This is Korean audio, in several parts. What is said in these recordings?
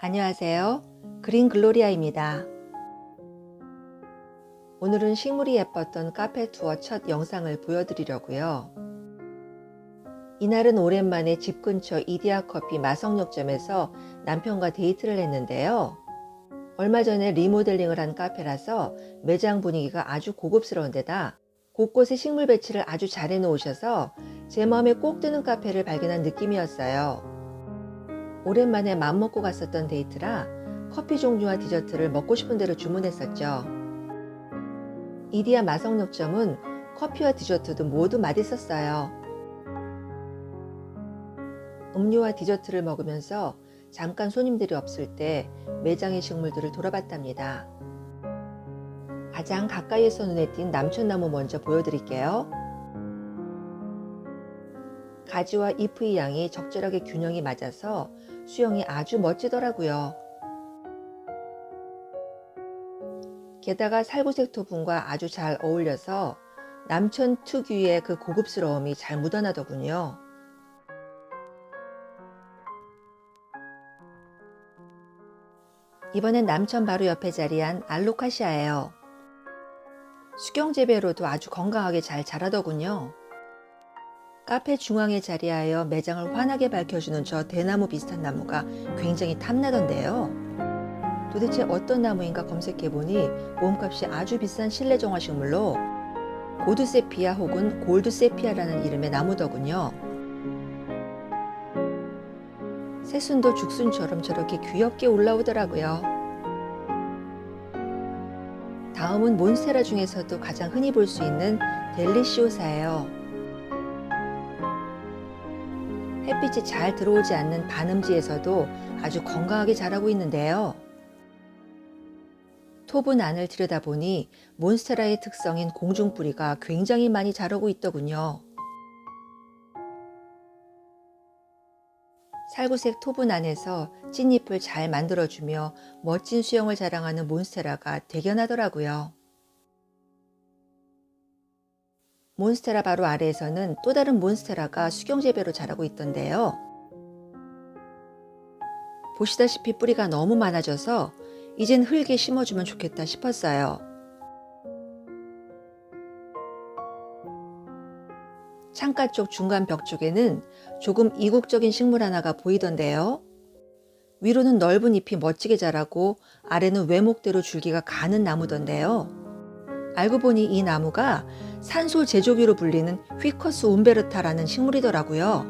안녕하세요. 그린 글로리아입니다. 오늘은 식물이 예뻤던 카페 투어 첫 영상을 보여드리려고요. 이날은 오랜만에 집 근처 이디야 커피 마성역점에서 남편과 데이트를 했는데요. 얼마 전에 리모델링을 한 카페라서 매장 분위기가 아주 고급스러운 데다 곳곳에 식물 배치를 아주 잘 해 놓으셔서 제 마음에 꼭 드는 카페를 발견한 느낌이었어요. 오랜만에 맘먹고 갔었던 데이트라 커피 종류와 디저트를 먹고 싶은 대로 주문했었죠. 이디야 마성역점은 커피와 디저트도 모두 맛있었어요. 음료와 디저트를 먹으면서 잠깐 손님들이 없을 때 매장의 식물들을 돌아봤답니다. 가장 가까이에서 눈에 띈 남천나무 먼저 보여드릴게요. 가지와 잎의 양이 적절하게 균형이 맞아서 수영이 아주 멋지더라고요. 게다가 살구색 토분과 아주 잘 어울려서 남천 특유의 그 고급스러움이 잘 묻어나더군요. 이번엔 남천 바로 옆에 자리한 알로카시아예요. 수경 재배로도 아주 건강하게 잘 자라더군요. 카페 중앙에 자리하여 매장을 환하게 밝혀주는 저 대나무 비슷한 나무가 굉장히 탐나던데요. 도대체 어떤 나무인가 검색해보니 몸값이 아주 비싼 실내 정화 식물로 고드세피아 혹은 골드세피아라는 이름의 나무더군요. 새순도 죽순처럼 저렇게 귀엽게 올라오더라고요. 다음은 몬스테라 중에서도 가장 흔히 볼 수 있는 델리시오사예요. 햇빛이 잘 들어오지 않는 반음지에서도 아주 건강하게 자라고 있는데요. 토분 안을 들여다보니 몬스테라의 특성인 공중뿌리가 굉장히 많이 자라고 있더군요. 살구색 토분 안에서 찐잎을 잘 만들어주며 멋진 수영을 자랑하는 몬스테라가 대견하더라고요. 몬스테라 바로 아래에서는 또 다른 몬스테라가 수경재배로 자라고 있던데요. 보시다시피 뿌리가 너무 많아져서 이젠 흙에 심어주면 좋겠다 싶었어요. 창가 쪽 중간 벽 쪽에는 조금 이국적인 식물 하나가 보이던데요. 위로는 넓은 잎이 멋지게 자라고 아래는 외목대로 줄기가 가는 나무던데요. 알고 보니 이 나무가 산소 제조기로 불리는 휘커스 움베르타라는 식물이더라고요.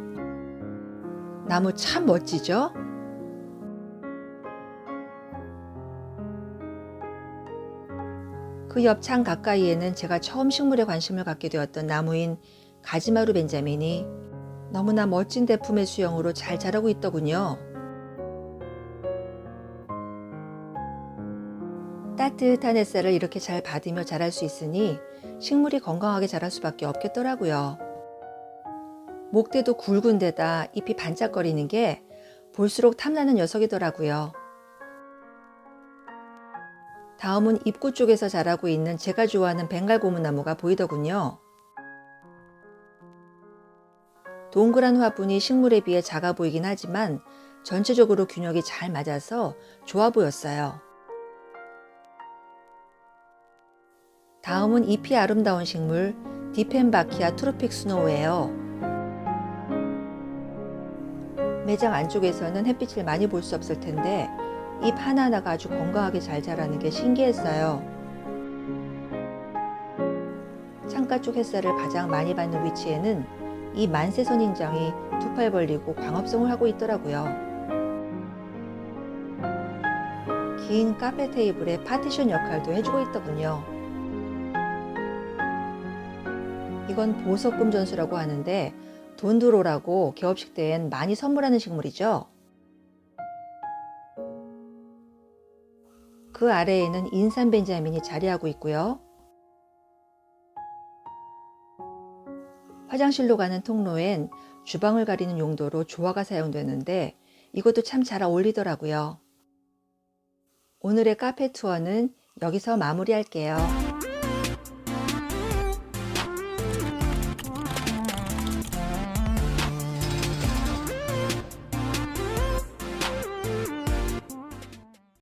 나무 참 멋지죠? 그 옆 창 가까이에는 제가 처음 식물에 관심을 갖게 되었던 나무인 가지마루 벤자민이 너무나 멋진 대품의 수영으로 잘 자라고 있더군요. 따뜻한 햇살을 이렇게 잘 받으며 자랄 수 있으니 식물이 건강하게 자랄 수밖에 없겠더라고요. 목대도 굵은 데다 잎이 반짝거리는 게 볼수록 탐나는 녀석이더라고요. 다음은 입구 쪽에서 자라고 있는 제가 좋아하는 벵갈 고무나무가 보이더군요. 동그란 화분이 식물에 비해 작아 보이긴 하지만 전체적으로 균형이 잘 맞아서 좋아 보였어요. 다음은 잎이 아름다운 식물 디펜바키아 트로픽 스노우예요. 매장 안쪽에서는 햇빛을 많이 볼 수 없을 텐데 잎 하나하나가 아주 건강하게 잘 자라는 게 신기했어요. 창가 쪽 햇살을 가장 많이 받는 위치에는 이 만세 선인장이 두 팔 벌리고 광합성을 하고 있더라고요. 긴 카페 테이블에 파티션 역할도 해주고 있더군요. 이건 보석금 전수라고 하는데 돈드로라고 개업식 때엔 많이 선물하는 식물이죠. 그 아래에는 인삼 벤자민이 자리하고 있고요. 화장실로 가는 통로엔 주방을 가리는 용도로 조화가 사용되는데 이것도 참 잘 어울리더라고요. 오늘의 카페 투어는 여기서 마무리할게요.